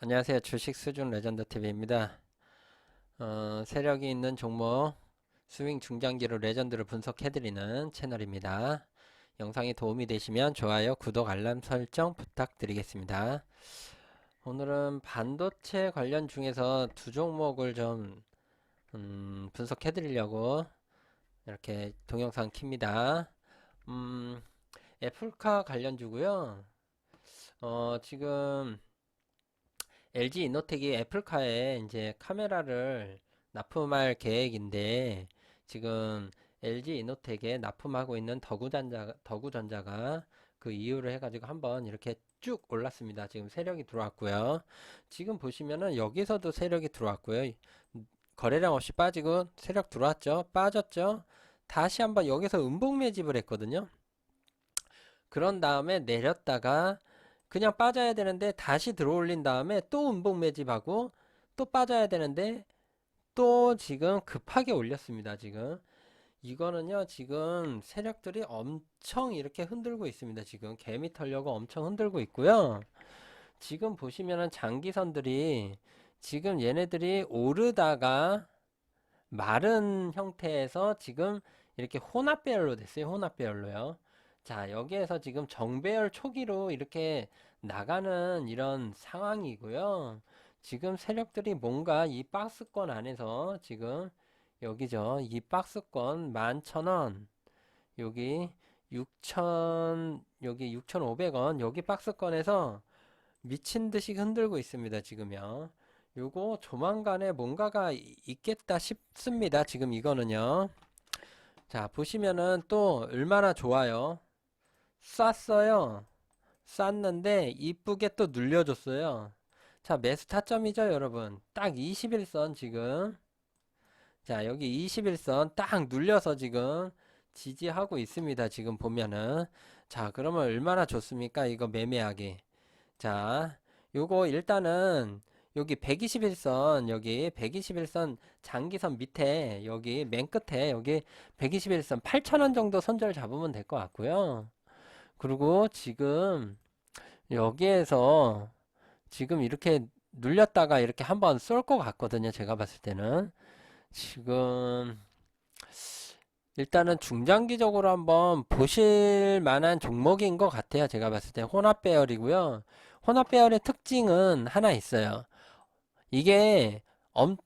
안녕하세요. 주식 수준 레전드 TV입니다. 어, 세력이 있는 종목 스윙 중장기로 레전드를 분석해드리는 채널입니다. 영상이 도움이 되시면 좋아요, 구독, 알람 설정 부탁드리겠습니다. 오늘은 반도체 관련 중에서 두 종목을 좀 음, 분석해드리려고 이렇게 동영상 킵니다. 음, 애플카 관련주고요. 어, 지금 LG 이노텍이 애플카에 이제 카메라를 납품할 계획인데 지금 LG 이노텍에 납품하고 있는 더구전자, 더구전자가 그 이유를 해가지고 한번 이렇게 쭉 올랐습니다. 지금 세력이 들어왔고요. 지금 보시면은 여기서도 세력이 들어왔고요. 거래량 없이 빠지고 세력 들어왔죠. 빠졌죠. 다시 한번 여기서 음봉 매집을 했거든요. 그런 다음에 내렸다가 그냥 빠져야 되는데 다시 들어올린 다음에 또 음봉 매집하고 또 빠져야 되는데 또 지금 급하게 올렸습니다. 지금 이거는요 지금 세력들이 엄청 이렇게 흔들고 있습니다. 지금 개미 털려고 엄청 흔들고 있고요. 지금 보시면은 장기선들이 지금 얘네들이 오르다가 마른 형태에서 지금 이렇게 혼합배열로 됐어요. 혼합배열로요. 자, 여기에서 지금 정배열 초기로 이렇게 나가는 이런 상황이고요. 지금 세력들이 뭔가 이 박스권 안에서 지금 여기죠. 이 박스권 11,000원 여기 6,000 여기 6,500원 여기 박스권에서 미친 듯이 흔들고 있습니다. 지금요. 요거 조만간에 뭔가가 이- 있겠다 싶습니다. 지금 이거는요. 자, 보시면은 또 얼마나 좋아요. 쐈어요. 쐈는데 이쁘게 또 눌려줬어요. 자, 매수 타점이죠, 여러분. 딱 21선 지금. 자, 여기 21선 딱 눌려서 지금 지지하고 있습니다. 지금 보면은. 자, 그러면 얼마나 좋습니까? 이거 매매하기. 자, 요거 일단은 여기 121선, 여기 121선 장기선 밑에, 여기 맨 끝에, 여기 121선 8,000원 정도 손절 잡으면 될 것 같고요. 그리고 지금 여기에서 지금 이렇게 눌렸다가 이렇게 한번 쏠 것 같거든요. 제가 봤을 때는. 지금 일단은 중장기적으로 한번 보실 만한 종목인 것 같아요. 제가 봤을 때 혼합 배열이고요. 혼합 배열의 특징은 하나 있어요. 이게 엄,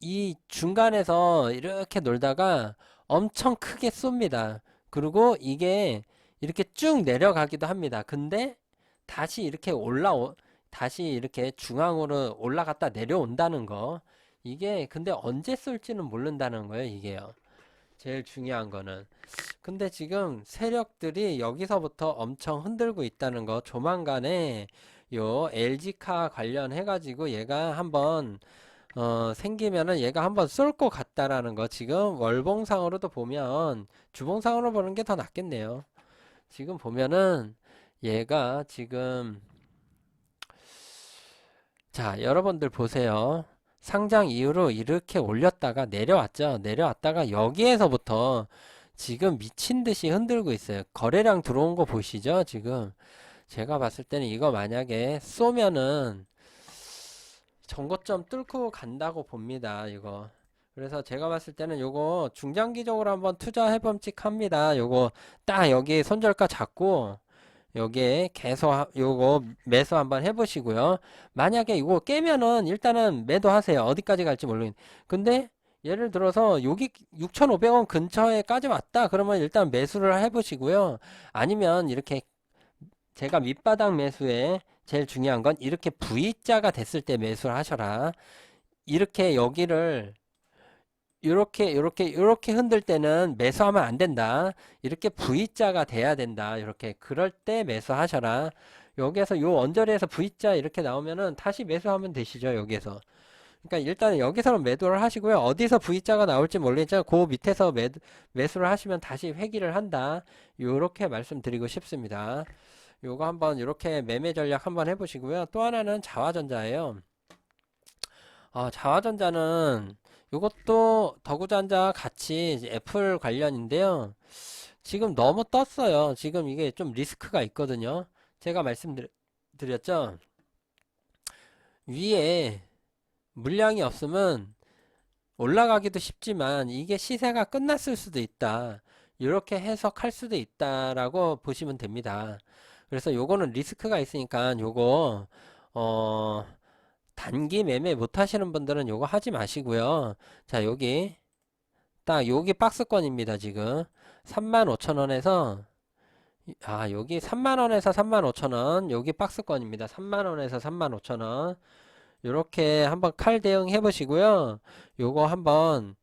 이 중간에서 이렇게 놀다가 엄청 크게 쏩니다. 그리고 이게 이렇게 쭉 내려가기도 합니다. 근데 다시 이렇게 올라오, 다시 이렇게 중앙으로 올라갔다 내려온다는 거. 이게 근데 언제 쏠지는 모른다는 거예요, 이게요. 제일 중요한 거는. 근데 지금 세력들이 여기서부터 엄청 흔들고 있다는 거. 조만간에 요 LG카 관련해 가지고 얘가 한번 어, 생기면은 얘가 한번 쏠 것 같다라는 거. 지금 월봉상으로도 보면 주봉상으로 보는 게 더 낫겠네요. 지금 보면은 얘가 지금 자, 여러분들 보세요. 상장 이후로 이렇게 올렸다가 내려왔죠. 내려왔다가 여기에서부터 지금 미친 듯이 흔들고 있어요. 거래량 들어온 거 보시죠? 지금 제가 봤을 때는 이거 만약에 쏘면은 전고점 뚫고 간다고 봅니다. 이거. 그래서 제가 봤을 때는 요거 중장기적으로 한번 투자해 범직합니다. 요거 딱 여기 손절가 잡고 여기에 계속 하- 요거 매수 한번 해보시고요. 만약에 이거 깨면은 일단은 매도하세요. 어디까지 갈지 모르겠는데. 근데 예를 들어서 여기 6,500원 근처에까지 왔다. 그러면 일단 매수를 해보시고요. 아니면 이렇게 제가 밑바닥 매수에 제일 중요한 건 이렇게 V자가 됐을 때 매수를 하셔라. 이렇게 여기를 이렇게 이렇게 이렇게 흔들 때는 매수하면 안 된다. 이렇게 V자가 돼야 된다. 이렇게 그럴 때 매수하셔라. 여기에서 요 언저리에서 V자 이렇게 나오면은 다시 매수하면 되시죠. 여기에서. 그러니까 일단은 여기서는 매도를 하시고요. 어디서 V자가 나올지 모르겠지만 그 밑에서 매, 매수를 하시면 다시 회귀를 한다. 요렇게 말씀드리고 싶습니다. 요거 한번 이렇게 매매 전략 한번 해보시고요. 또 하나는 자화전자예요. 어, 자화전자는 이것도 더구전자 같이 애플 관련인데요. 지금 너무 떴어요. 지금 이게 좀 리스크가 있거든요. 제가 말씀드렸죠. 위에 물량이 없으면 올라가기도 쉽지만 이게 시세가 끝났을 수도 있다. 이렇게 해석할 수도 있다라고 보시면 됩니다. 그래서 요거는 리스크가 있으니까 요거 어 단기 매매 못 하시는 분들은 요거 하지 마시고요. 자, 여기 딱 여기 박스권입니다, 지금. 35,000원에서 아, 여기 3만원에서 35,000원. 여기 박스권입니다. 3만원에서 35,000원. 요렇게 한번 칼 대응 해 보시고요. 요거 한번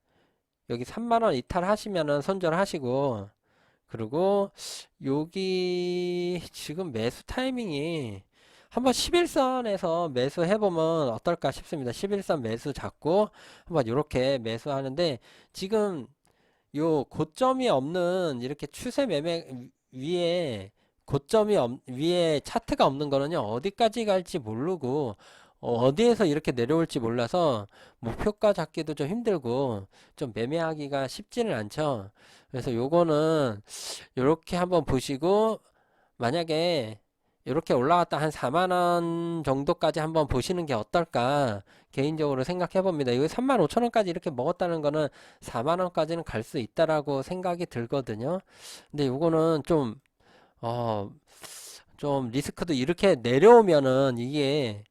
여기 3만원 이탈하시면은 손절하시고 그리고 여기 지금 매수 타이밍이 한번 11선에서 매수해 보면 어떨까 싶습니다. 11선 매수 잡고 한번 이렇게 매수하는데 지금 요 고점이 없는 이렇게 추세 매매 위에 고점이 없, 위에 차트가 없는 거는요 어디까지 갈지 모르고 어, 어디에서 이렇게 내려올지 몰라서 목표가 잡기도 좀 힘들고 좀 매매하기가 쉽지는 않죠. 그래서 요거는 요렇게 한번 보시고 만약에 이렇게 올라갔다 한 4만 원 정도까지 한번 보시는 게 어떨까 개인적으로 생각해 봅니다. 이거 3만 5천 원까지 이렇게 먹었다는 거는 4만 원까지는 갈 수 있다라고 생각이 들거든요. 근데 요거는 좀 어, 좀 리스크도 이렇게 내려오면은 이게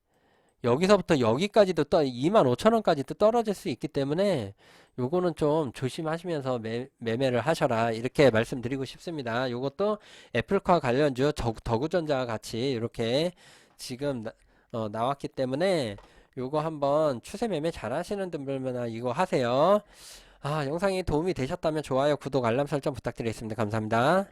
여기서부터 여기까지도 떠 2만 5천 원까지도 떨어질 수 있기 때문에 요거는 좀 조심하시면서 매, 매매를 하셔라 이렇게 말씀드리고 싶습니다. 요것도 애플카 관련주 저- 더구전자와 같이 이렇게 지금 나, 어, 나왔기 때문에 요거 한번 추세 매매 잘 하시는 분들만 이거 하세요. 아, 영상이 도움이 되셨다면 좋아요, 구독, 알람 설정 부탁드리겠습니다. 감사합니다.